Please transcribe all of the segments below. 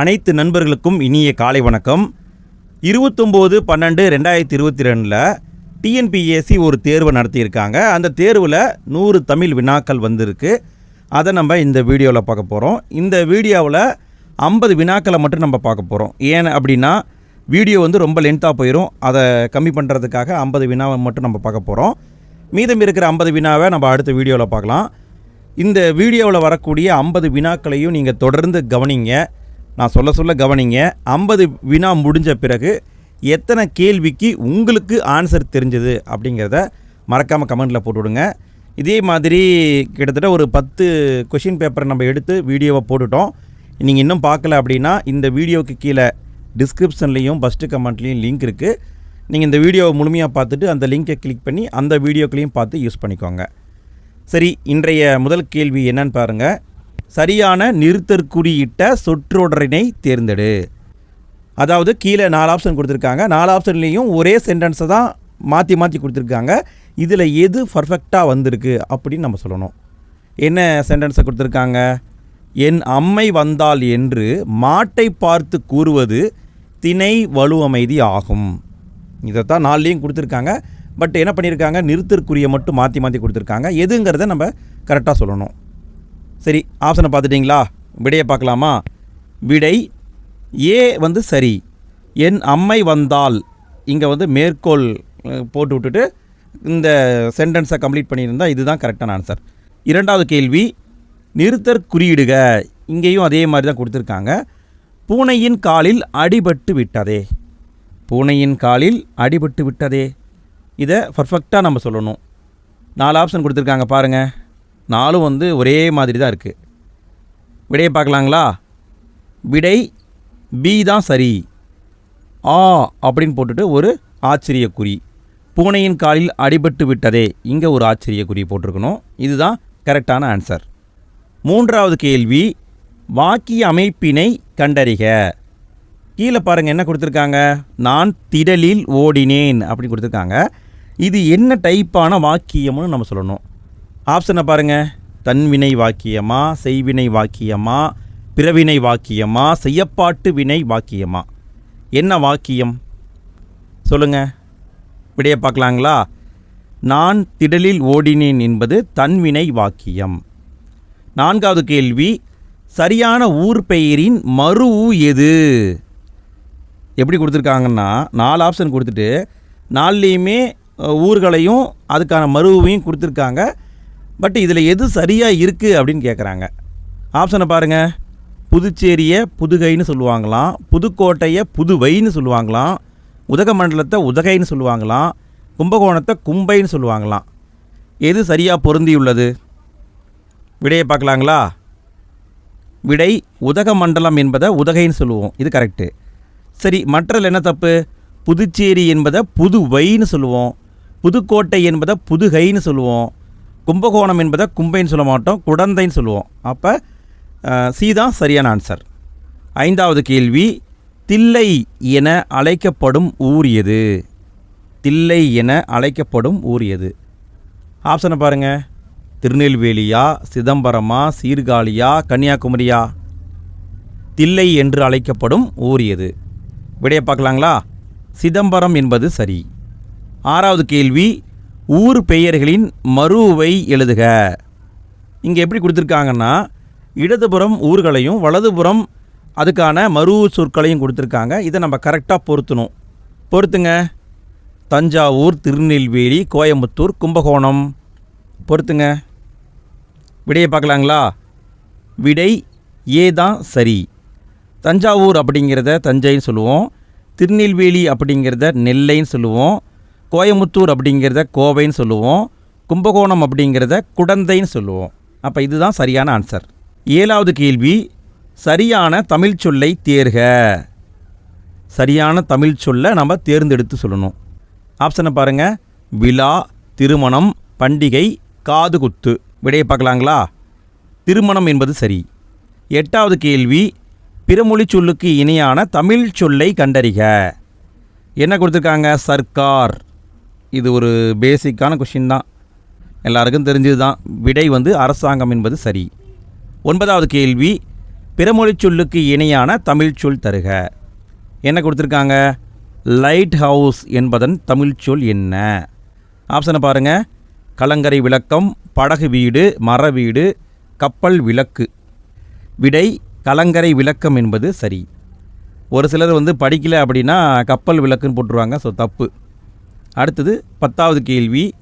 அனைத்து நண்பர்களுக்கும் இனிய காலை வணக்கம். இருபத்தொம்போது பன்னெண்டு ரெண்டாயிரத்தி இருபத்தி ரெண்டில் டிஎன்பிஎஸ்சி ஒரு தேர்வை நடத்தியிருக்காங்க. அந்த தேர்வில் நூறு தமிழ் வினாக்கள் வந்திருக்கு. அதை நம்ம இந்த வீடியோவில் பார்க்க போகிறோம் இந்த வீடியோவில் ஐம்பது வினாக்களை மட்டும் நம்ம பார்க்க போகிறோம் ஏன் அப்படின்னா வீடியோ வந்து ரொம்ப லென்த்தாக போயிடும் அதை கம்மி பண்ணுறதுக்காக ஐம்பது வினாவை மட்டும் நம்ம பார்க்க போகிறோம் மீதம் இருக்கிற ஐம்பது வினாவை நம்ம அடுத்த வீடியோவில் பார்க்கலாம். இந்த வீடியோவில் வரக்கூடிய ஐம்பது வினாக்களையும் நீங்கள் தொடர்ந்து கவனிங்க. நான் சொல்ல சொல்ல கவனிங்க ஐம்பது வினா முடிஞ்ச பிறகு எத்தனை கேள்விக்கு உங்களுக்கு ஆன்சர் தெரிஞ்சது அப்படிங்கிறத மறக்காமல் கமெண்ட்டில் போட்டுவிடுங்க. இதே மாதிரி கிட்டத்தட்ட ஒரு பத்து கொஷின் பேப்பரை நம்ம எடுத்து வீடியோவை போட்டுட்டோம். நீங்கள் இன்னும் பார்க்கல அப்படின்னா இந்த வீடியோவுக்கு கீழே டிஸ்கிரிப்ஷன்லேயும் ஃபஸ்ட்டு கமெண்ட்லேயும் லிங்க் இருக்குது நீங்கள் இந்த வீடியோவை முழுமையாக பார்த்துட்டு அந்த லிங்கை கிளிக் பண்ணி அந்த வீடியோக்களையும் பார்த்து யூஸ் பண்ணிக்கோங்க. சரி இன்றைய முதல் கேள்வி என்னன்னு பாருங்கள் சரியான நிறுத்தற்குறியிட்ட சொற்றொடரினை தேர்ந்தெடு. அதாவது கீழே நாலு ஆப்ஷன் கொடுத்துருக்காங்க. நாலு ஆப்ஷன்லேயும் ஒரே சென்டென்ஸை தான் மாற்றி மாற்றி கொடுத்துருக்காங்க. இதில் எது பர்ஃபெக்டாக வந்திருக்கு அப்படின்னு நம்ம சொல்லணும். என்ன சென்டென்ஸை கொடுத்துருக்காங்க? என் அம்மை வந்தால் என்று மாட்டை பார்த்து கூறுவது திணை வலுவமைதி ஆகும். இதைத்தான் நாலுலேயும் கொடுத்துருக்காங்க. பட் என்ன பண்ணியிருக்காங்க? நிறுத்தற்குறியை மட்டும் மாற்றி மாற்றி கொடுத்துருக்காங்க. எதுங்கிறத நம்ம கரெக்டாக சொல்லணும். சரி ஆப்ஷனை பார்த்துட்டிங்களா? விடையை பார்க்கலாமா? விடை ஏ வந்து சரி. என் அம்மை வந்தால். இங்கே வந்து மேற்கோள் போட்டு விட்டுட்டு இந்த சென்டென்ஸை கம்ப்ளீட் பண்ணியிருந்தா இதுதான் கரெக்டான ஆன்சர் இரண்டாவது கேள்வி நிறுத்தற் குறியிடுக. இங்கேயும் அதே மாதிரி தான் கொடுத்துருக்காங்க. பூனையின் காலில் அடிபட்டு விட்டதே. பூனையின் காலில் அடிபட்டு விட்டதே. இதை பர்ஃபெக்டாக நம்ம சொல்லணும். நாலு ஆப்ஷன் கொடுத்துருக்காங்க பாருங்கள் நாலும் வந்து ஒரே மாதிரி தான் இருக்குது விடையை பார்க்கலாங்களா? விடை பி தான் சரி. ஆ அப்படின்னு போட்டுட்டு ஒரு ஆச்சரியக்குறி. பூனையின் காலில் அடிபட்டு விட்டதே. இங்கே ஒரு ஆச்சரியக்குறி போட்டிருக்கணும். இதுதான் கரெக்டான ஆன்சர். மூன்றாவது கேள்வி வாக்கிய அமைப்பினை கண்டறிக. கீழே பாருங்கள் என்ன கொடுத்துருக்காங்க? நான் திடலில் ஓடினேன் அப்படின்னு கொடுத்துருக்காங்க. இது என்ன டைப்பான வாக்கியம்னு நம்ம சொல்லணும். ஆப்ஷனை பாருங்கள் தன்வினை வாக்கியமா செய்வினை வாக்கியமா பிறவினை வாக்கியமா செய்யப்பாட்டு வினை வாக்கியமா. என்ன வாக்கியம்? சொல்லுங்க. விடைய பார்க்கலாங்களா? நான் திடலில் ஓடினேன் என்பது தன்வினை வாக்கியம். நான்காவது கேள்வி. சரியான ஊர் பெயரின் மறு எது? எப்படி கொடுத்துருக்காங்கன்னா நாலு ஆப்ஷன் கொடுத்துட்டு நாலுலேயுமே ஊர்களையும் அதுக்கான மருவையும் கொடுத்துருக்காங்க. பட் இதில் எது சரியாக இருக்குது அப்படின்னு கேட்குறாங்க ஆப்ஷனை பாருங்கள் புதுச்சேரியை புதுகைன்னு சொல்லுவாங்களாம். புதுக்கோட்டையை புதுவைன்னு சொல்லுவாங்களாம். உதகமண்டலத்தை உதகைன்னு சொல்லுவாங்களாம். கும்பகோணத்தை கும்பைன்னு சொல்லுவாங்களாம். எது சரியாக பொருந்தியுள்ளது? விடையை பார்க்கலாங்களா? விடை உதகமண்டலம் என்பதை உதகைன்னு சொல்லுவோம். இது கரெக்டு சரி மற்றதில் என்ன தப்பு? புதுச்சேரி என்பதை புதுவைன்னு சொல்லுவோம். புதுக்கோட்டை என்பதை புதுகைன்னு சொல்லுவோம். கும்பகோணம் என்பதை கும்பைன்னு சொல்ல மாட்டோம் குடந்தைன்னு சொல்லுவோம். அப்போ சி தான் சரியான ஆன்சர் ஐந்தாவது கேள்வி தில்லை என அழைக்கப்படும் ஊர் எது? தில்லை என அழைக்கப்படும் ஊர் எது? ஆப்ஷனை பாருங்கள் திருநெல்வேலியா சிதம்பரமா சீர்காழியா கன்னியாகுமரியா? தில்லை என்று அழைக்கப்படும் ஊர் எது? விடைய பார்க்கலாங்களா? சிதம்பரம் என்பது சரி. ஆறாவது கேள்வி ஊர் பெயர்களின் மருவை எழுதுக. இங்கே எப்படி கொடுத்துருக்காங்கன்னா இடதுபுறம் ஊர்களையும் வலதுபுறம் அதுக்கான மறு சொற்களையும் கொடுத்துருக்காங்க. இதை நம்ம கரெக்டாக பொருத்தணும். பொறுத்துங்க தஞ்சாவூர் திருநெல்வேலி கோயம்புத்தூர் கும்பகோணம். பொறுத்துங்க விடையை பார்க்கலாங்களா? விடை ஏ தான் சரி. தஞ்சாவூர் அப்படிங்கிறத தஞ்சைன்னு சொல்லுவோம். திருநெல்வேலி அப்படிங்கிறத நெல்லைன்னு சொல்லுவோம். கோயமுத்தூர் அப்படிங்கிறத கோவைன்னு சொல்லுவோம். கும்பகோணம் அப்படிங்கிறத குடந்தைன்னு சொல்லுவோம். அப்போ இதுதான் சரியான ஆன்சர் ஏழாவது கேள்வி சரியான தமிழ் சொல்லை தேர்க. சரியான தமிழ் சொல்லை நம்ம தேர்ந்தெடுத்து சொல்லணும். ஆப்ஷனை பாருங்கள் விழா திருமணம் பண்டிகை காதுகுத்து விடையை பார்க்கலாங்களா? திருமணம் என்பது சரி. எட்டாவது கேள்வி பிறமொழி சொல்லுக்கு இணையான தமிழ் சொல்லை கண்டறிக. என்ன கொடுத்துருக்காங்க? சர்க்கார். இது ஒரு பேசிக்கான கொஷின் தான். எல்லாருக்கும் தெரிஞ்சது தான் விடை வந்து அரசாங்கம் என்பது சரி. ஒன்பதாவது கேள்வி பிறமொழி சொல்லுக்கு இணையான தமிழ் சொல் தருக. என்ன கொடுத்துருக்காங்க? லைட் ஹவுஸ் என்பதன் தமிழ் சொல் என்ன? ஆப்ஷனை பாருங்கள் கலங்கரை விளக்கம் படகு வீடு மர வீடு கப்பல் விளக்கு. விடை கலங்கரை விளக்கம் என்பது சரி. ஒரு சிலர் வந்து படிக்கலை அப்படின்னா கப்பல் விளக்குன்னு போட்டுருவாங்க. ஸோ தப்பு. அடுத்தது பத்தாவது கேள்வி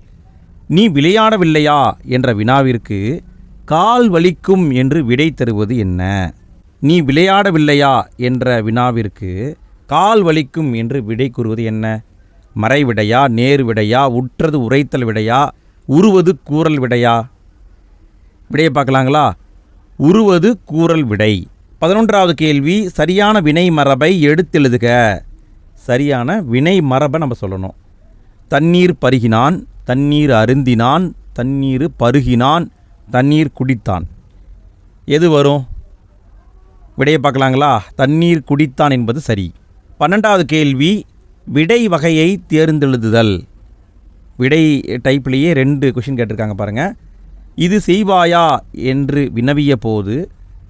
நீ விளையாடவில்லையா? என்ற வினாவிற்கு கால் வலிக்கும் என்று விடை தருவது என்ன? நீ விளையாடவில்லையா? என்ற வினாவிற்கு கால் வலிக்கும் என்று விடை கூறுவது என்ன? மறைவிடையா நேர் விடையா? உற்றது உரைத்தல் விடையா? உருவது கூறல் விடையா? விடையை பார்க்கலாங்களா? உருவது கூறல் விடை. பதினொன்றாவது கேள்வி சரியான வினை மரபை எடுத்தெழுதுக. சரியான வினை மரபை நம்ம சொல்லணும். தண்ணீர் பருகினான் தண்ணீர் அருந்தினான் தண்ணீர் பருகினான் தண்ணீர் குடித்தான். எது வரும்? விடையை பார்க்கலாங்களா? தண்ணீர் குடித்தான் என்பது சரி. பன்னெண்டாவது கேள்வி விடை வகையை தேர்ந்தெழுதுதல். விடை டைப்லேயே ரெண்டு கொஷின் கேட்டிருக்காங்க பாருங்கள் இது செய்வாயா என்று வினவிய போது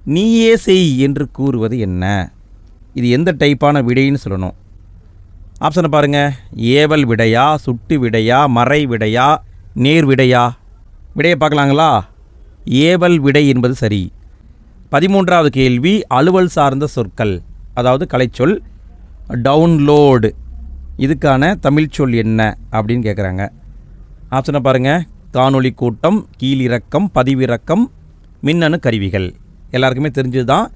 நீயே செய் என்று கூறுவது என்ன? இது எந்த டைப்பான விடைன்னு சொல்லணும். ஆப்ஷனை பாருங்கள் ஏவல் விடையா சுட்டு விடையா மறை விடையா நேர் விடையா? விடையை பார்க்கலாங்களா? ஏவல் விடை என்பது சரி. பதிமூன்றாவது கேள்வி அலுவல் சார்ந்த சொற்கள். அதாவது கலைச்சொல் டவுன்லோடு இதுக்கான தமிழ் சொல் என்ன அப்படின்னு கேட்குறாங்க ஆப்ஷனை பாருங்கள் காணொளி கூட்டம் கீழிறக்கம் பதிவிறக்கம் மின்னணு கருவிகள். எல்லாருக்குமே தெரிஞ்சது தான்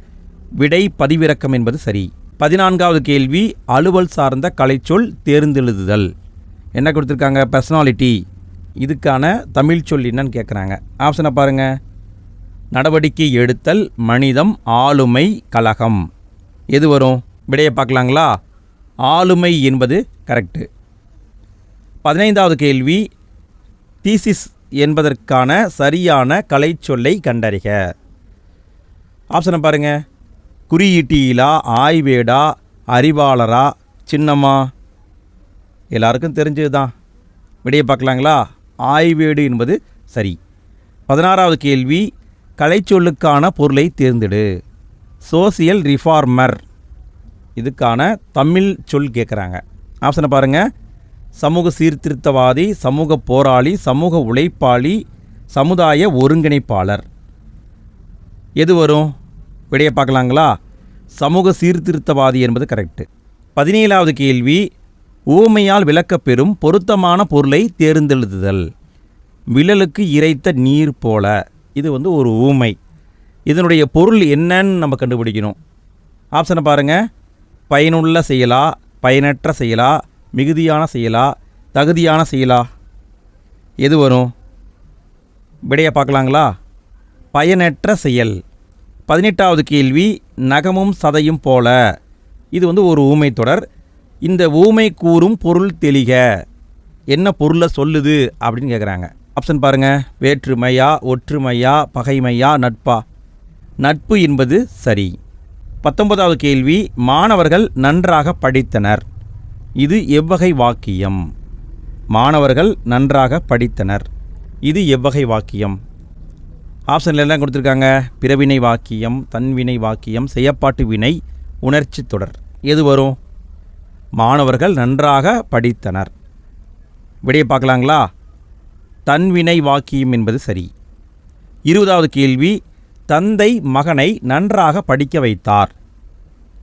விடை பதிவிறக்கம் என்பது சரி. பதினான்காவது கேள்வி அலுவல் சார்ந்த கலைச்சொல் தேர்ந்தெழுதுதல். என்ன கொடுத்துருக்காங்க? பர்சனாலிட்டி இதுக்கான தமிழ் சொல் என்னன்னு கேட்குறாங்க ஆப்ஷனை பாருங்கள் நடவடிக்கை எடுத்தல் மனிதம் ஆளுமை கலகம் எது வரும்? விடையை பார்க்கலாங்களா? ஆளுமை என்பது கரெக்டு பதினைந்தாவது கேள்வி தீசிஸ் என்பதற்கான சரியான கலைச்சொல்லை கண்டறிக. ஆப்ஷனை பாருங்கள் குறியீட்டியிலா ஆய்வேடா அறிவாளரா சின்னம்மா? எல்லாருக்கும் தெரிஞ்சது தான் விடையை பார்க்கலாங்களா? ஆய்வேடு என்பது சரி. பதினாறாவது கேள்வி கலைச்சொல்லுக்கான பொருளை தேர்ந்தெடு. Social reformer. இதுக்கான தமிழ் சொல் கேட்குறாங்க ஆப்ஷனை பாருங்கள் சமூக சீர்திருத்தவாதி சமூக போராளி சமூக உழைப்பாளி சமுதாய ஒருங்கிணைப்பாளர். எது வரும்? விடையை பார்க்கலாங்களா? சமூக சீர்திருத்தவாதி என்பது கரெக்டு பதினேழாவது கேள்வி ஊமையால் விளக்கப்பெறும் பொருத்தமான பொருளை தேர்ந்தெழுதுதல். விழலுக்கு இறைத்த நீர் போல. இது வந்து ஒரு ஊமை. இதனுடைய பொருள் என்னன்னு நம்ம கண்டுபிடிக்கணும். ஆப்ஷனை பாருங்கள் பயனுள்ள செயலா பயனற்ற செயலா மிகுதியான செயலா தகுதியான செயலா? எது வரும்? விடையை பார்க்கலாங்களா? பயனற்ற செயல். பதினெட்டாவது கேள்வி நகமும் சதையும் போல. இது வந்து ஒரு ஊமை தொடர். இந்த ஊமை கூறும் பொருள் தெளிக. என்ன பொருளை சொல்லுது அப்படின்னு கேட்குறாங்க ஆப்ஷன் பாருங்கள் வேற்றுமையா ஒற்றுமையா பகைமையா நட்பா? நட்பு என்பது சரி. பத்தொன்பதாவது கேள்வி மாணவர்கள் நன்றாக படித்தனர். இது எவ்வகை வாக்கியம்? மாணவர்கள் நன்றாக படித்தனர். இது எவ்வகை வாக்கியம்? ஆப்ஷனில் எல்லாம் கொடுத்துருக்காங்க? பிறவினை வாக்கியம் தன்வினை வாக்கியம் செய்யப்பாட்டு வினை உணர்ச்சி தொடர். எது வரும்? மாணவர்கள் நன்றாக படித்தனர். விடையை பார்க்கலாங்களா? தன்வினை வாக்கியம் என்பது சரி. இருபதாவது கேள்வி தந்தை மகனை நன்றாக படிக்க வைத்தார்.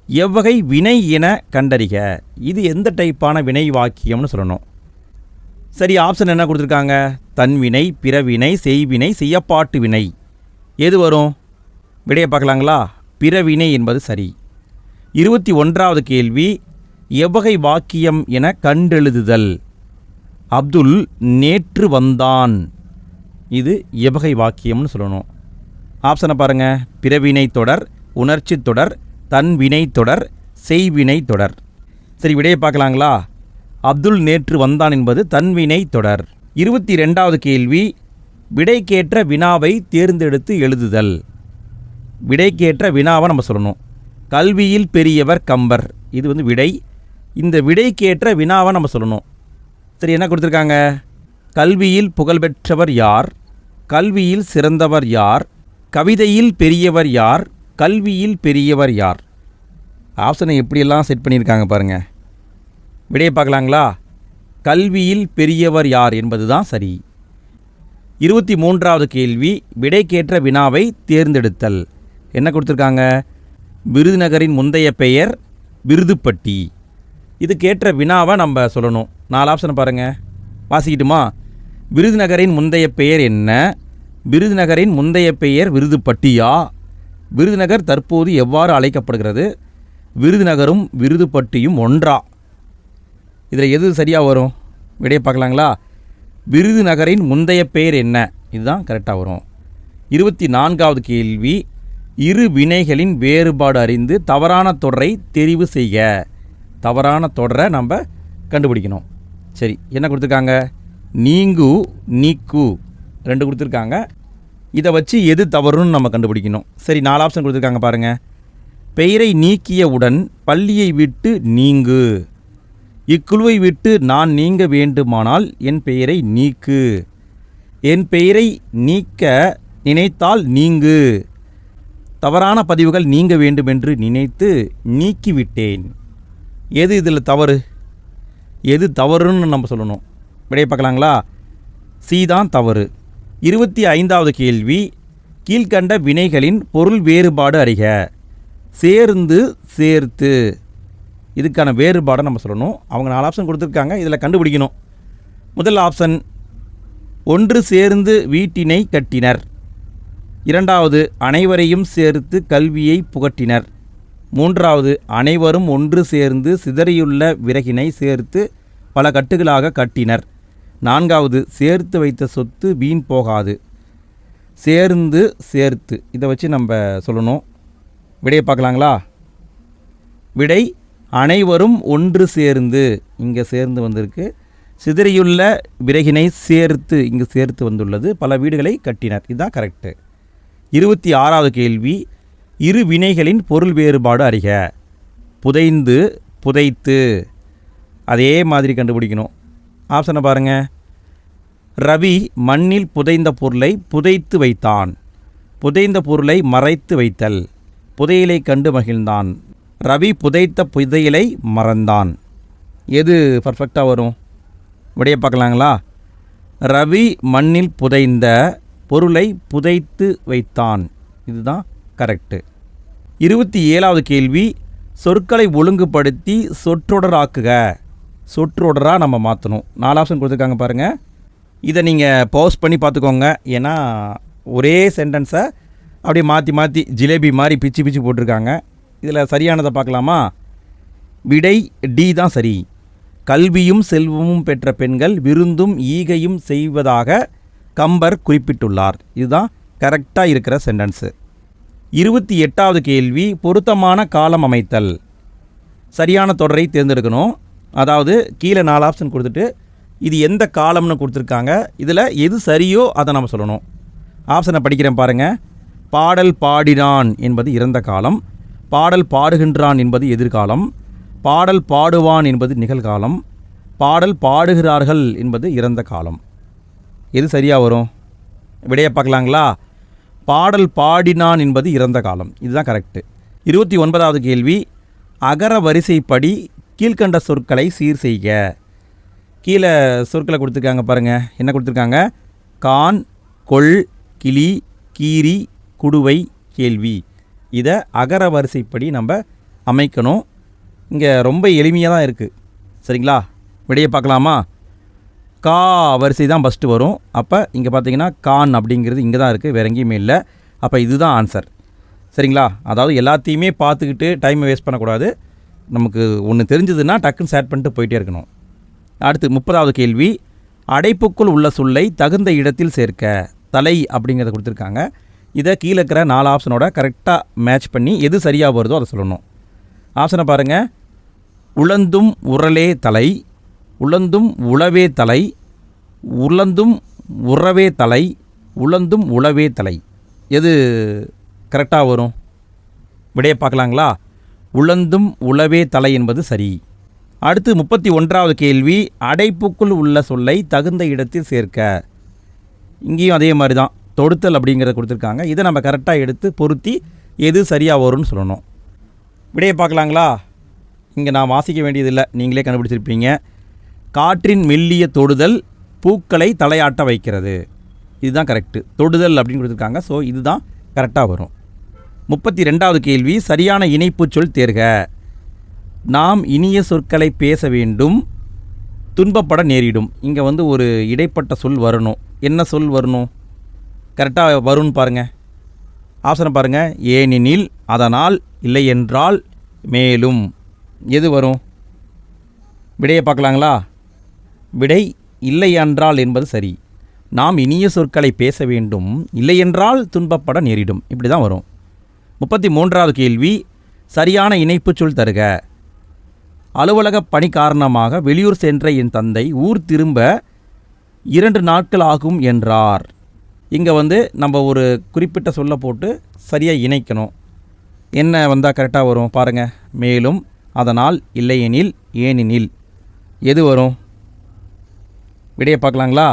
எவ்வகை வினை என கண்டறிக. இது எந்த டைப்பான வினை வாக்கியம்னு சொல்லணும். சரி ஆப்ஷன் என்ன கொடுத்துருக்காங்க? தன்வினை பிறவினை செய்வினை செய்யப்பாட்டு வினை. எது வரும்? விடையை பார்க்கலாங்களா? பிறவினை என்பது சரி. இருபத்தி ஒன்றாவது கேள்வி எவ்வகை வாக்கியம் என கண்டெழுதுதல். அப்துல் நேற்று வந்தான். இது எவ்வகை வாக்கியம்னு சொல்லணும். ஆப்ஷனை பாருங்கள் பிறவினை தொடர் உணர்ச்சி தொடர் தன்வினை தொடர் செய்வினை தொடர். சரி விடையை பார்க்கலாங்களா? அப்துல் நேற்று வந்தான் என்பது தன்வினை தொடர். இருபத்தி ரெண்டாவது கேள்வி விடைக்கேற்ற வினாவை தேர்ந்தெடுத்து எழுதுதல். விடைக்கேற்ற வினாவை நம்ம சொல்லணும். கல்வியில் பெரியவர் கம்பர். இது வந்து விடை. இந்த விடைக்கேற்ற வினாவை நம்ம சொல்லணும். சரி என்ன கொடுத்துருக்காங்க? கல்வியில் புகழ்பெற்றவர் யார்? கல்வியில் சிறந்தவர் யார்? கவிதையில் பெரியவர் யார்? கல்வியில் பெரியவர் யார்? ஆப்ஷனை எப்படியெல்லாம் செட் பண்ணியிருக்காங்க பாருங்கள் விடையை பார்க்கலாங்களா? கல்வியில் பெரியவர் யார் என்பது தான் சரி. இருபத்தி மூன்றாவது கேள்வி விடைக்கேற்ற வினாவை தேர்ந்தெடுத்தல். என்ன கொடுத்துருக்காங்க? விருதுநகரின் முந்தைய பெயர் விருதுப்பட்டி. இதுக்கேற்ற வினாவை நம்ம சொல்லணும். நாலு ஆப்ஷனை பாருங்கள் வாசிக்கிட்டுமா? விருதுநகரின் முந்தைய பெயர் என்ன? விருதுநகரின் முந்தைய பெயர் விருதுப்பட்டியா? விருதுநகர் தற்போது எவ்வாறு அழைக்கப்படுகிறது? விருதுநகரும் விருதுப்பட்டியும் ஒன்றா? இதில் எது சரியாக வரும்? விடையை பார்க்கலாங்களா? விருதுநகரின் முந்தைய பெயர் என்ன? இதுதான் கரெக்டாக வரும். இருபத்தி நான்காவது கேள்வி இரு வினைகளின் வேறுபாடு அறிந்து தவறான தொடரை தெரிவு செய்க. தவறான தொடரை நம்ம கண்டுபிடிக்கணும். சரி என்ன கொடுத்துருக்காங்க? நீங்கு நீக்கு. ரெண்டு கொடுத்துருக்காங்க. இதை வச்சு எது தவறுன்னு நம்ம கண்டுபிடிக்கணும். சரி நாலு ஆப்ஷன் கொடுத்துருக்காங்க பாருங்கள் பெயரை நீக்கியவுடன் பள்ளியை விட்டு நீங்கு. இக்குழுவை விட்டு நான் நீங்க வேண்டுமானால் என் பெயரை நீக்கு. என் பெயரை நீக்க நினைத்தால் நீங்கு. தவறான பதிவுகள் நீங்க வேண்டுமென்று நினைத்து நீக்கிவிட்டேன். எது இதில் தவறு? எது தவறுன்னு நம்ம சொல்லணும். விடைய பார்க்கலாங்களா? சீதான் தவறு. இருபத்தி ஐந்தாவது கேள்வி கீழ்கண்ட வினைகளின் பொருள் வேறுபாடு அறிக. சேர்ந்து சேர்த்து. இதுக்கான வேறுபாடை நம்ம சொல்லணும். அவங்க நாலு ஆப்ஷன் கொடுத்துருக்காங்க. இதில் கண்டுபிடிக்கணும். முதல் ஆப்ஷன் ஒன்று சேர்ந்து வீட்டினை கட்டினர். இரண்டாவது அனைவரையும் சேர்த்து கல்வியை புகட்டினர். மூன்றாவது அனைவரும் ஒன்று சேர்ந்து சிதறியுள்ள விறகினை சேர்த்து பல கட்டுகளாக கட்டினர். நான்காவது சேர்த்து வைத்த சொத்து வீண் போகாது. சேர்ந்து சேர்த்து. இதை வச்சு நம்ம சொல்லணும். விடையை பார்க்கலாங்களா? விடை அனைவரும் ஒன்று சேர்ந்து இங்கே சேர்ந்து வந்திருக்கு. சிதறியுள்ள விறகினை சேர்த்து இங்கு சேர்த்து வந்துள்ளது. பல வீடுகளை கட்டினர். இதுதான் கரெக்டு இருபத்தி ஆறாவது கேள்வி இரு வினைகளின் பொருள் வேறுபாடு அறிக. புதைந்து புதைத்து. அதே மாதிரி கண்டுபிடிக்கணும். ஆப்ஷனை பாருங்கள் ரவி மண்ணில் புதைந்த பொருளை புதைத்து வைத்தான். புதைந்த பொருளை மறைத்து வைத்தல். புதையலை கண்டு மகிழ்ந்தான். ரவி புதைத்த புதையலை மறந்தான். எது பர்ஃபெக்டாக வரும்? விடைய பார்க்கலாங்களா? ரவி மண்ணில் புதைந்த பொருளை புதைத்து வைத்தான். இதுதான் கரெக்டு இருபத்தி ஏழாவது கேள்வி சொற்களை ஒழுங்குபடுத்தி சொற்றொடராக்குக. சொற்றொடராக நம்ம மாற்றணும் நாலு ஆப்ஷன் கொடுத்துருக்காங்க பாருங்கள் இதை நீங்கள் பவுஸ் பண்ணி பார்த்துக்கோங்க. ஏன்னா ஒரே சென்டென்ஸை அப்படியே மாற்றி மாற்றி ஜிலேபி மாதிரி பிச்சு பிச்சு போட்டிருக்காங்க. இதில் சரியானதை பார்க்கலாமா? விடை டி தான் சரி. கல்வியும் செல்வமும் பெற்ற பெண்கள் விருந்தும் ஈகையும் செய்வதாக கம்பர் குறிப்பிட்டுள்ளார். இதுதான் கரெக்டாக இருக்கிற சென்டென்ஸு. இருபத்தி எட்டாவது கேள்வி பொருத்தமான காலம் அமைத்தல். சரியான தொடரை தேர்ந்தெடுக்கணும். அதாவது கீழே நாலு ஆப்ஷன் கொடுத்துட்டு இது எந்த காலம்னு கொடுத்துருக்காங்க. இதில் எது சரியோ அதை நம்ம சொல்லணும். ஆப்ஷனை படிக்கிறேன் பாருங்கள் பாடல் பாடினான் என்பது இறந்த காலம். பாடல் பாடுகின்றான் என்பது எதிர்காலம் பாடல் பாடுவான் என்பது நிகழ்காலம் பாடல் பாடுகிறார்கள் என்பது இறந்த காலம். எது சரியாக வரும்? விடைய பார்க்கலாங்களா? பாடல் பாடினான் என்பது இறந்த காலம். இதுதான் கரெக்டு இருபத்தி ஒன்பதாவது கேள்வி அகர வரிசைப்படி கீழ்கண்ட சொற்களை சீர் செய்க. கீழே சொற்களை கொடுத்துருக்காங்க பாருங்கள் என்ன கொடுத்துருக்காங்க? கான் கொள் கிளி கீரி குடுவை கேள்வி. இதை அகர வரிசைப்படி நம்ம அமைக்கணும். இங்கே ரொம்ப எளிமையாக தான் இருக்குது சரிங்களா? விடையை பார்க்கலாமா? கா வரிசை தான் ஃபஸ்ட்டு வரும். அப்போ இங்கே பார்த்தீங்கன்னா கான் அப்படிங்கிறது இங்கே தான் இருக்குது வேற எங்கேயுமே இல்லை. அப்போ இதுதான் ஆன்சர் சரிங்களா? அதாவது எல்லாத்தையுமே பார்த்துக்கிட்டு டைமை வேஸ்ட் பண்ணக்கூடாது. நமக்கு ஒன்று தெரிஞ்சதுன்னா டக்குன்னு சேட் பண்ணிட்டு போயிட்டே இருக்கணும். அடுத்து முப்பதாவது கேள்வி. அடைப்புக்குள் உள்ள சொல்லை தகுந்த இடத்தில் சேர்க்க. தலை அப்படிங்கிறத கொடுத்துருக்காங்க. இதை கீழே இருக்கிற நாலு ஆப்ஷனோட கரெக்டாக மேட்ச் பண்ணி எது சரியாக வருதோ அதை சொல்லணும். ஆப்ஷனை பாருங்கள் உழந்தும் உரலே தலை உழந்தும் உளவே தலை உழந்தும் உறவே தலை உழந்தும் உளவே தலை. எது கரெக்டாக வரும்? விடையை பார்க்கலாங்களா? உழந்தும் உளவே தலை என்பது சரி. அடுத்து முப்பத்தி ஒன்றாவது கேள்வி அடைப்புக்குள் உள்ள சொல்லை தகுந்த இடத்தில் சேர்க்க. இங்கேயும் அதே மாதிரி தான். தொடுத்தல் அப்படிங்கிறத கொடுத்துருக்காங்க. இதை நம்ம கரெக்டாக எடுத்து பொருத்தி எது சரியாக வரும்னு சொல்லணும். விடையை பார்க்கலாங்களா? இங்கே நான் வாசிக்க வேண்டியதில்லை. நீங்களே கண்டுபிடிச்சிருப்பீங்க. காற்றின் மெல்லிய தொடுதல் பூக்களை தலையாட்ட வைக்கிறது. இதுதான் கரெக்டு தொடுதல் அப்படின்னு கொடுத்துருக்காங்க. ஸோ இதுதான் கரெக்டாக வரும். முப்பத்தி ரெண்டாவது கேள்வி சரியான இணைப்புச் சொல் தேர்க. நாம் இனிய சொற்களை பேச வேண்டும் துன்பப்பட நேரிடும். இங்கே வந்து ஒரு இடைப்பட்ட சொல் வரணும். என்ன சொல் வரணும்? கரெக்டாக வரும்னு பாருங்கள் ஆப்ஷனை பாருங்கள் ஏனெனில் அதனால் இல்லை என்றால் மேலும் எது வரும்? விடையை பார்க்கலாங்களா? விடை இல்லை என்றால் என்பது சரி. நாம் இனிய சொற்களை பேச வேண்டும். இல்லையென்றால் துன்பப்பட நேரிடும். இப்படி தான் வரும். முப்பத்தி மூன்றாவது கேள்வி சரியான இணைப்புச் சொல் தருக. அலுவலக பணி காரணமாக வெளியூர் சென்ற என் தந்தை ஊர் திரும்ப இரண்டு நாட்கள் ஆகும் என்றார். இங்கே வந்து நம்ம ஒரு குறிப்பிட்ட சொல்ல போட்டு சரியாக இணைக்கணும். என்ன வந்தால் கரெக்டாக வரும் பாருங்கள் மேலும் அதனால் இல்லையெனில் ஏனெனில். எது வரும்? விடையை பார்க்கலாங்களா?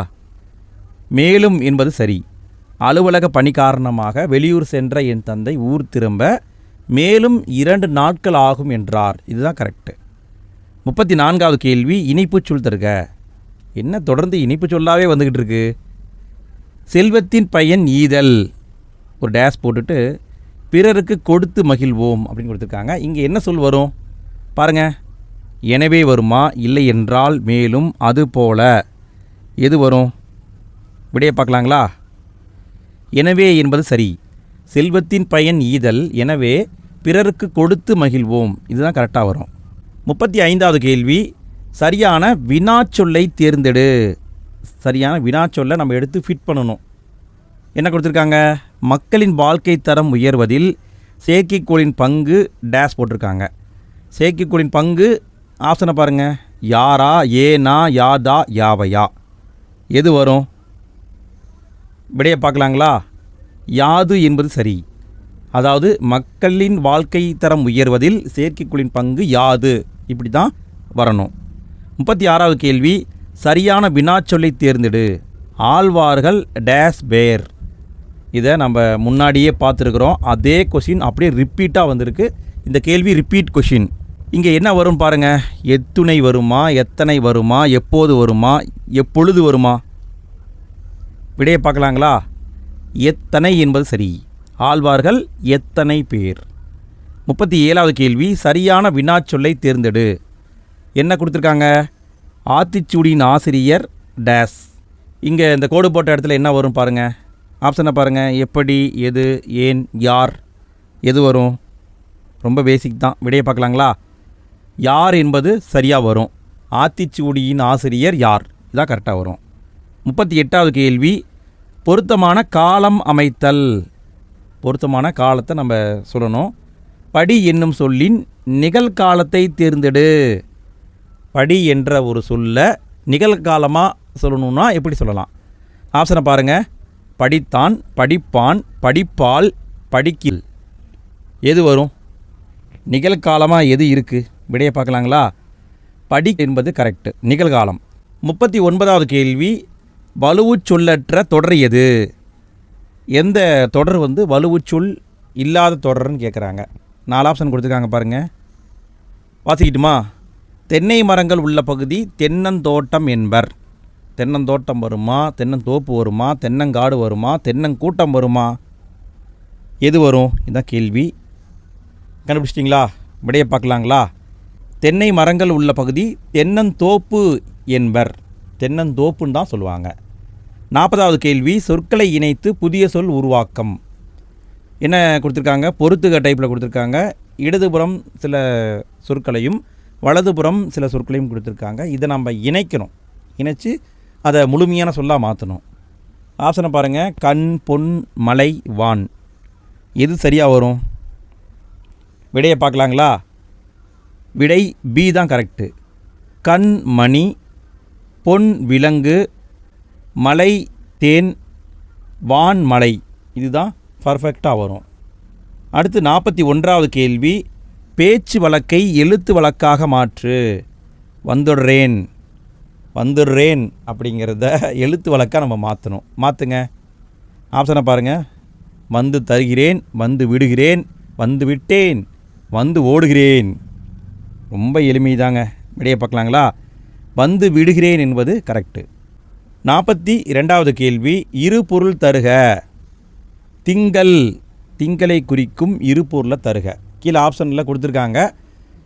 மேலும் என்பது சரி. அலுவலக பணி காரணமாக வெளியூர் சென்ற என் தந்தை ஊர் திரும்ப மேலும் இரண்டு நாட்கள் ஆகும் என்றார். இதுதான் கரெக்டு முப்பத்தி நான்காவது கேள்வி இனிப்புச் சொல் தருக. என்ன தொடர்ந்து இனிப்புச் சொல்லாவே வந்துக்கிட்டு இருக்கு? செல்வத்தின் பயன் ஈதல். ஒரு டேஸ் போட்டுட்டு பிறருக்கு கொடுத்து மகிழ்வோம் அப்படின்னு கொடுத்துருக்காங்க. இங்கே என்ன சொல் வரும்? பாருங்க. எனவே வருமா? இல்லை என்றால் மேலும் அது போல. எது வரும்? விடையை பார்க்கலாங்களா? எனவே என்பது சரி. செல்வத்தின் பயன் ஈதல். எனவே பிறருக்கு கொடுத்து மகிழ்வோம். இதுதான் கரெக்டாக வரும். முப்பத்தி ஐந்தாவது கேள்வி. சரியான வினாச்சொல்லை தேர்ந்தெடு. சரியான வினாச்சொல்லை நம்ம எடுத்து ஃபிட் பண்ணணும். என்ன கொடுத்துருக்காங்க? மக்களின் வாழ்க்கை தரம் உயர்வதில் செயற்கைக்கோளின் பங்கு டேஷ் போட்டிருக்காங்க. செயற்கைக்கோளின் பங்கு ஆப்ஷனை பாருங்கள் யாரா ஏனா யாதா யாவையா? எது வரும்? விடையை பார்க்கலாங்களா? யாது என்பது சரி. அதாவது மக்களின் வாழ்க்கை தரம் உயர்வதில் செயற்கைக்கோளின் பங்கு யாது. இப்படி தான் வரணும். முப்பத்தி ஆறாவது கேள்வி. சரியான வினாச்சொல்லை தேர்ந்தெடு. ஆழ்வார்கள் டேஸ் பேர் இதை நம்ம முன்னாடியே பார்த்துருக்குறோம். அதே கொஷின் அப்படியே ரிப்பீட்டாக வந்திருக்கு. இந்த கேள்வி ரிப்பீட் கொஷின் இங்கே என்ன வரும் பாருங்கள் எத்துணை வருமா? எத்தனை வருமா? எப்போது வருமா? எப்பொழுது வருமா? விடையை பார்க்கலாங்களா? எத்தனை என்பது சரி. ஆழ்வார்கள் எத்தனை பேர்? முப்பத்தி ஏழாவது கேள்வி சரியான வினாச்சொல்லை தேர்ந்தெடு. என்ன கொடுத்துருக்காங்க? ஆத்திச்சூடியின் ஆசிரியர் டேஸ். இங்கே இந்த கோடு போட்ட இடத்துல என்ன வரும் பாருங்கள் ஆப்ஷனை பாருங்கள் எப்படி எது ஏன் யார் எது வரும்? ரொம்ப பேசிக் தான். விடையை பார்க்கலாங்களா? யார் என்பது சரியாக வரும். ஆத்திச்சூடியின் ஆசிரியர் யார்? இதான் கரெக்டாக வரும். முப்பத்தி எட்டாவது கேள்வி. பொருத்தமான காலம் அமைத்தல். பொருத்தமான காலத்தை நம்ம சொல்லணும். படி என்னும் சொல்லின் நிகழ்காலத்தை தேர்ந்தெடு. படி என்ற ஒரு சொல்ல நிகழ்காலமாக சொல்லணும்னா எப்படி சொல்லலாம்? ஆப்ஷனை பாருங்கள் படித்தான் படிப்பான் படிப்பால் படிக்கில். எது வரும்? நிகழ்காலமாக எது இருக்குது விடையை பார்க்கலாங்களா? படி என்பது கரெக்டு நிகழ்காலம். முப்பத்தி ஒன்பதாவது கேள்வி வலுவு சொல்லற்ற தொடர் எது? எந்த தொடர் வந்து வலுவுச்சொல் இல்லாத தொடர்னு கேட்குறாங்க நாலு ஆப்ஷன் கொடுத்துருக்காங்க பாருங்கள் வாசிக்கிட்டுமா? தென்னை மரங்கள் உள்ள பகுதி தென்னந்தோட்டம் என்பர். தென்னந்தோட்டம் வருமா? தென்னந்தோப்பு வருமா? தென்னங்காடு வருமா? தென்னங்கூட்டம் வருமா? எது வரும்? இதுதான் கேள்வி. கண்டுபிடிச்சிட்டிங்களா? விடையை பார்க்கலாங்களா? தென்னை மரங்கள் உள்ள பகுதி தென்னந்தோப்பு என்பர். தென்னந்தோப்புன்னு தான் சொல்லுவாங்க. நாற்பதாவது கேள்வி சொற்களை இணைத்து புதிய சொல் உருவாக்கம். என்ன கொடுத்துருக்காங்க? பொறுத்துக டைப்பில் கொடுத்துருக்காங்க. இடதுபுறம் சில சொற்களையும் வலதுபுறம் சில சொற்களையும் கொடுத்துருக்காங்க. இதை நம்ம இணைக்கணும். இணைச்சி அதை முழுமையான சொல்லாக மாற்றணும் ஆப்ஷனை பாருங்கள் கண் பொன் மலை வான். எது சரியாக வரும்? விடையை பார்க்கலாங்களா? விடை பி தான் கரெக்டு கண் மணி பொன் விலங்கு மலை தேன் வான் மலை. இதுதான் பர்ஃபெக்டாக வரும். அடுத்து நாற்பத்தி ஒன்றாவது கேள்வி. பேச்சு வழக்கை எழுத்து வழக்காக மாற்று. வந்துடுறேன். வந்துடுறேன் அப்படிங்கிறத எழுத்து வழக்காக நம்ம மாற்றணும் மாற்றுங்க ஆப்ஷனை பாருங்கள் வந்து தருகிறேன் வந்து விடுகிறேன் வந்து விட்டேன் வந்து ஓடுகிறேன். ரொம்ப எளிமைதாங்க. விடையை பார்க்கலாங்களா? வந்து விடுகிறேன் என்பது கரெக்டு நாற்பத்தி இரண்டாவது கேள்வி இரு பொருள் தருக. திங்கள். திங்களை குறிக்கும் இரு பொருளை தருக. கீழே ஆப்ஷனில் கொடுத்துருக்காங்க.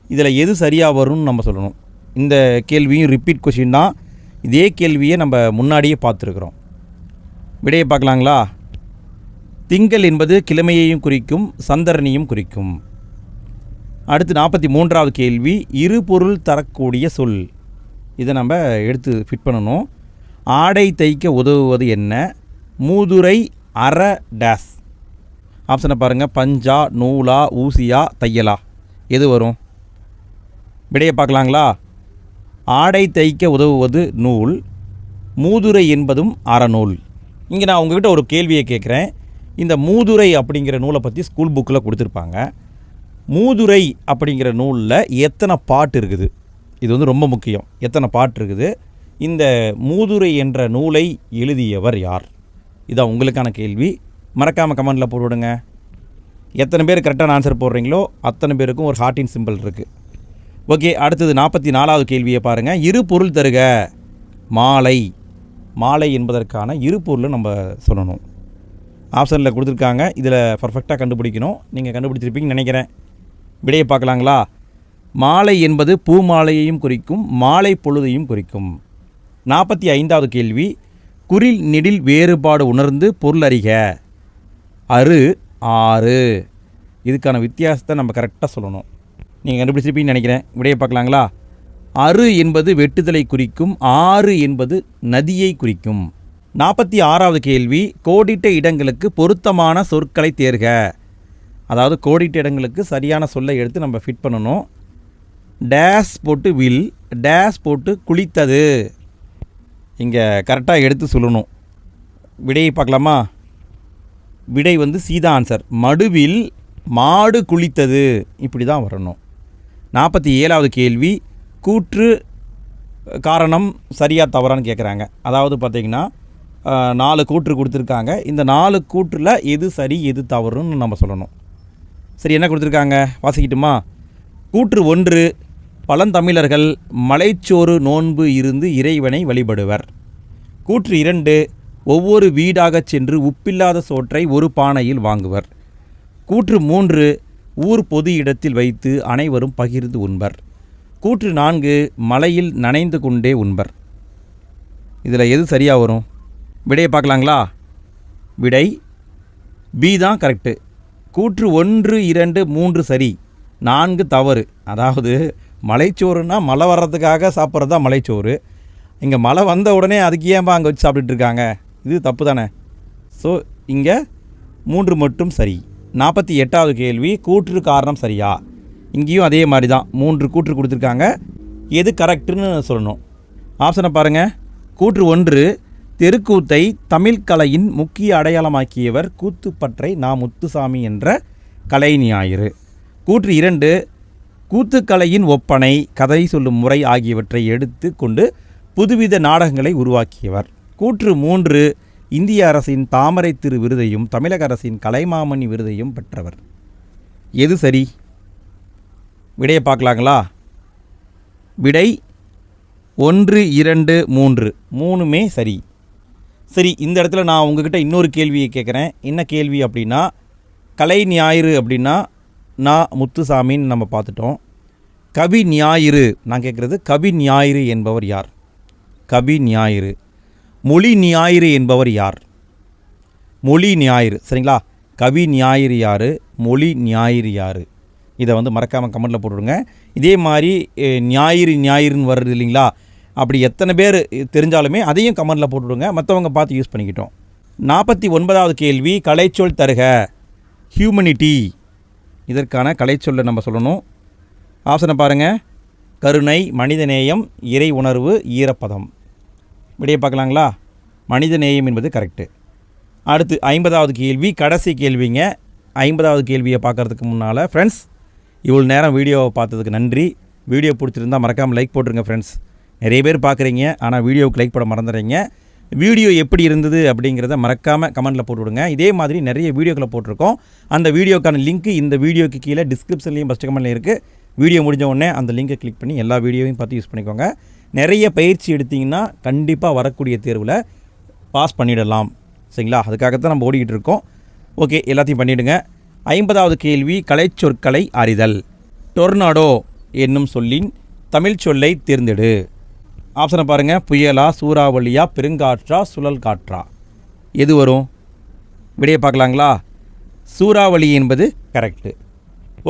இதில் எது சரியாக வரும்னு நம்ம சொல்லணும். இந்த கேள்வியும் ரிப்பீட் கொஷின் தான். இதே கேள்வியை நம்ம முன்னாடியே பார்த்துருக்குறோம். விடையை பார்க்கலாங்களா? திங்கள் என்பது கிழமையையும் குறிக்கும் சந்திரனையும் குறிக்கும். அடுத்து நாற்பத்தி மூன்றாவது கேள்வி இரு பொருள் தரக்கூடிய சொல். இதை நம்ம எடுத்து ஃபிட் பண்ணணும். ஆடை தைக்க உதவுவது என்ன? மூதுரை அற டேஸ் ஆப்ஷனை பாருங்கள் பஞ்சா நூலா ஊசியா தையலா. எது வரும்? விடையை பார்க்கலாங்களா? ஆடை தைக்க உதவுவது நூல் மூதுரை என்பதும் அறநூல். இங்கே நான் உங்ககிட்ட ஒரு கேள்வியை கேட்குறேன். இந்த மூதுரை அப்படிங்கிற நூலை பற்றி ஸ்கூல் புக்கில் கொடுத்துருப்பாங்க. மூதுரை அப்படிங்கிற நூலில் எத்தனை பாட்டு இருக்குது? இது வந்து ரொம்ப முக்கியம். எத்தனை பாட்டு இருக்குது? இந்த மூதுரை என்ற நூலை எழுதியவர் யார்? இதான் உங்களுக்கான கேள்வி. மறக்காமல் கமெண்டில் போட்டுவிடுங்க. எத்தனை பேர் கரெக்டான ஆன்சர் போடுறீங்களோ அத்தனை பேருக்கும் ஒரு ஹார்ட்டின் சிம்பிள் இருக்குது ஓகே அடுத்தது நாற்பத்தி நாலாவது கேள்வியை பாருங்கள் இரு பொருள் தருக. மாலை. மாலை என்பதற்கான இரு பொருளை நம்ம சொல்லணும். ஆப்ஷனில் கொடுத்துருக்காங்க. இதில் பர்ஃபெக்டாக கண்டுபிடிக்கணும். நீங்கள் கண்டுபிடிச்சிருப்பீங்கன்னு நினைக்கிறேன். விடையை பார்க்கலாங்களா? மாலை என்பது பூ மாலையையும் குறிக்கும் மாலை பொழுதையும் குறிக்கும். நாற்பத்தி ஐந்தாவது கேள்வி. குறில் நெடில் வேறுபாடு உணர்ந்து பொருள் அறிக. அறு ஆறு. இதுக்கான வித்தியாசத்தை நம்ம கரெக்டாக சொல்லணும். நீங்கள் கண்டுபிடிச்சிருப்பீங்கன்னு நினைக்கிறேன். விடையை பார்க்கலாங்களா? அறு என்பது வெட்டுதலை குறிக்கும் ஆறு என்பது நதியை குறிக்கும். நாற்பத்தி ஆறாவது கேள்வி கோடிட்ட இடங்களுக்கு பொருத்தமான சொற்களை தேர்க. அதாவது கோடிட்ட இடங்களுக்கு சரியான சொல்லை எடுத்து நம்ம ஃபிட் பண்ணணும். டேஸ் போட்டு வில் டேஸ் போட்டு குளித்தது. இங்கே கரெக்டாக எடுத்து சொல்லணும். விடையை பார்க்கலாமா? விடை வந்து சீதா ஆன்சர் மடுவில் மாடு குளித்தது. இப்படி தான் வரணும். நாற்பத்தி ஏழாவது கேள்வி கூற்று காரணம் சரியாக தவறான்னு கேட்குறாங்க அதாவது பார்த்தீங்கன்னா நாலு கூற்று கொடுத்துருக்காங்க. இந்த நாலு கூற்றில் எது சரி எது தவறுன்னு நம்ம சொல்லணும். சரி என்ன கொடுத்துருக்காங்க? வாசிக்கட்டுமா? கூற்று ஒன்று பழந்தமிழர்கள் மலைச்சோறு நோன்பு இருந்து இறைவனை வழிபடுவர். கூற்று இரண்டு ஒவ்வொரு வீடாகச் சென்று உப்பில்லாத சோற்றை ஒரு பானையில் வாங்குவர். கூற்று மூன்று ஊர் பொது இடத்தில் வைத்து அனைவரும் பகிர்ந்து உண்பர். கூற்று நான்கு மலையில் நனைந்து கொண்டே உண்பர். இதில் எது சரியாக வரும்? விடையை பார்க்கலாங்களா? விடை பி தான் கரெக்டு கூற்று ஒன்று இரண்டு மூன்று சரி நான்கு தவறு. அதாவது மலைச்சோறுனா மழை வர்றதுக்காக சாப்பிட்றது தான் மலைச்சோறு. இங்கே மழை வந்த உடனே அதுக்கு ஏன்பா அங்கே வச்சு சாப்பிட்டுட்டு இருக்காங்க? இது தப்பு தானே ஸோ இங்கே மூன்று மட்டும் சரி. நாற்பத்தி எட்டாவது கேள்வி கூற்று காரணம் சரியா? இங்கேயும் அதே மாதிரி தான் மூன்று கூற்று கொடுத்துருக்காங்க. எது கரெக்டுன்னு சொல்லணும். ஆப்ஷனை பாருங்கள் கூற்று ஒன்று தெருக்கூத்தை தமிழ் கலையின் முக்கிய அடையாளமாக்கியவர் கூத்துப்பற்றை நா முத்துசாமி என்ற கலை ஞாயிறு. கூற்று இரண்டு கூத்துக்கலையின் ஒப்பனை கதை சொல்லும் முறை ஆகியவற்றை எடுத்து கொண்டு புதுவித நாடகங்களை உருவாக்கியவர். கூற்று மூன்று இந்திய அரசின் தாமரை திரு விருதையும் தமிழக அரசின் கலைமாமணி விருதையும் பெற்றவர். எது சரி? விடையை பார்க்கலாங்களா? விடை ஒன்று இரண்டு மூன்று. மூணுமே சரி. சரி இந்த இடத்துல நான் உங்ககிட்ட இன்னொரு கேள்வியை கேட்குறேன். என்ன கேள்வி அப்படின்னா கலை ஞாயிறு அப்படின்னா நான் முத்துசாமின்னு நம்ம பார்த்துட்டோம். கவி ஞாயிறு நான் கேட்குறது கவி ஞாயிறு என்பவர் யார்? கவி ஞாயிறு. மொழி ஞாயிறு என்பவர் யார்? மொழி ஞாயிறு சரிங்களா? கவி ஞாயிறு யார்? மொழி ஞாயிறு யார்? இதை வந்து மறக்காமல் கமெண்ட்டில் போட்டுவிடுங்க இதே மாதிரி ஞாயிறு ஞாயிறுன்னு வருது இல்லைங்களா? அப்படி எத்தனை பேர் தெரிஞ்சாலுமே அதையும் கமெண்ட்டில் போட்டுவிடுங்க மற்றவங்க பார்த்து யூஸ் பண்ணிக்கிட்டோம். நாற்பத்தி ஒன்பதாவது கேள்வி கலைச்சொல் தருக. ஹியூமனிட்டி. இதற்கான கலைச்சொல்லை நம்ம சொல்லணும். ஆப்ஷனை பாருங்கள் கருணை மனிதநேயம் இறை உணர்வு ஈரப்பதம். விடையை பார்க்கலாங்களா? மனித நேயம் என்பது கரெக்டு அடுத்து ஐம்பதாவது கேள்வி கடைசி கேள்விங்க. ஐம்பதாவது கேள்வியை பார்க்கறதுக்கு முன்னால் ஃப்ரெண்ட்ஸ் இவ்வளோ நேரம் வீடியோவை பார்த்ததுக்கு நன்றி. வீடியோ பிடிச்சிருந்தா மறக்காமல் லைக் போட்டுருங்க ஃப்ரெண்ட்ஸ் நிறைய பேர் பார்க்குறீங்க ஆனால் வீடியோவுக்கு லைக் போட மறந்துடுறீங்க. வீடியோ எப்படி இருந்தது அப்படிங்கிறத மறக்காமல் கமெண்ட்டில் போட்டு விடுங்க இதே மாதிரி நிறைய வீடியோக்களை போட்டிருக்கோம். அந்த வீடியோக்கான லிங்க் இந்த வீடியோக்கு கீழே டிஸ்கிரிப்ஷன்லேயும் ஃபஸ்ட் கமெண்ட்லேயும் இருக்குது வீடியோ முடிஞ்ச உடனே அந்த லிங்கை கிளிக் பண்ணி எல்லா வீடியோவையும் பார்த்து யூஸ் பண்ணிக்கோங்க. நிறைய பயிற்சி எடுத்தீங்கன்னா கண்டிப்பாக வரக்கூடிய தேர்வில் பாஸ் பண்ணிடலாம். சரிங்களா? அதுக்காகத்தான் நம்ம ஓடிக்கிட்டு இருக்கோம். ஓகே எல்லாத்தையும் பண்ணிவிடுங்க ஐம்பதாவது கேள்வி கலைச்சொற்களை அறிதல். டொர்னாடோ என்னும் சொல்லின் தமிழ் சொல்லை தேர்ந்தெடு. ஆப்ஷனை பாருங்கள் புயலா சூறாவளியா பெருங்காற்றா சுழல் காற்றா? எது வரும்? விடையை பார்க்கலாங்களா? சூறாவளி என்பது கரெக்டு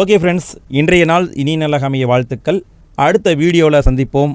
ஓகே ஃப்ரெண்ட்ஸ் இன்றைய நாள் இனி நலகமைய வாழ்த்துக்கள். அடுத்த வீடியோவில் சந்திப்போம்.